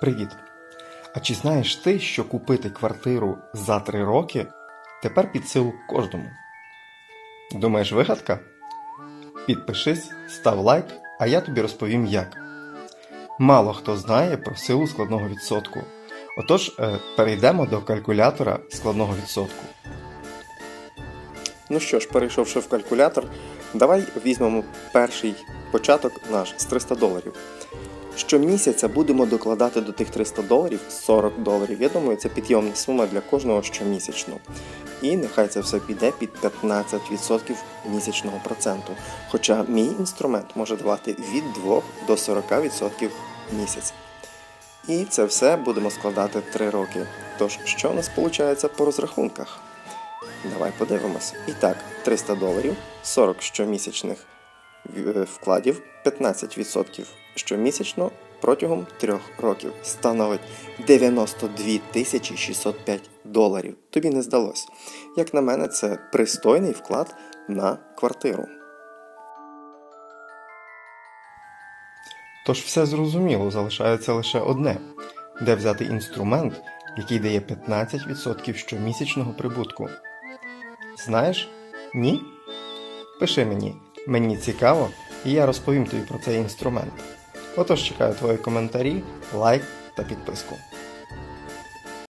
Привіт! А чи знаєш ти, що купити квартиру за 3 роки тепер під силу кожному? Думаєш, вигадка? Підпишись, став лайк, а я тобі розповім як. Мало хто знає про силу складного відсотку. Отож, е, перейдемо до калькулятора складного відсотку. Ну що ж, перейшовши в калькулятор, давай візьмемо перший початок наш з 300 доларів. Щомісяця будемо докладати до тих 300 доларів 40 доларів. Я думаю, це підйомна сума для кожного щомісячно. І нехай це все піде під 15% місячного проценту. Хоча мій інструмент може давати від 2 до 40% в місяць. І це все будемо складати 3 роки. Тож, що у нас виходить по розрахунках? Давай подивимось. І так, 300 доларів, 40 щомісячних вкладів, 15% щомісячно протягом 3 років становить 92 тисячі 605 доларів. Тобі не здалось. Як на мене, це пристойний вклад на квартиру. Тож все зрозуміло, залишається лише одне: де взяти інструмент, який дає 15% щомісячного прибутку. Знаєш? Ні? Пиши мені, мені цікаво, і я розповім тобі про цей інструмент. Отож чекаю твої коментарі, лайк та підписку.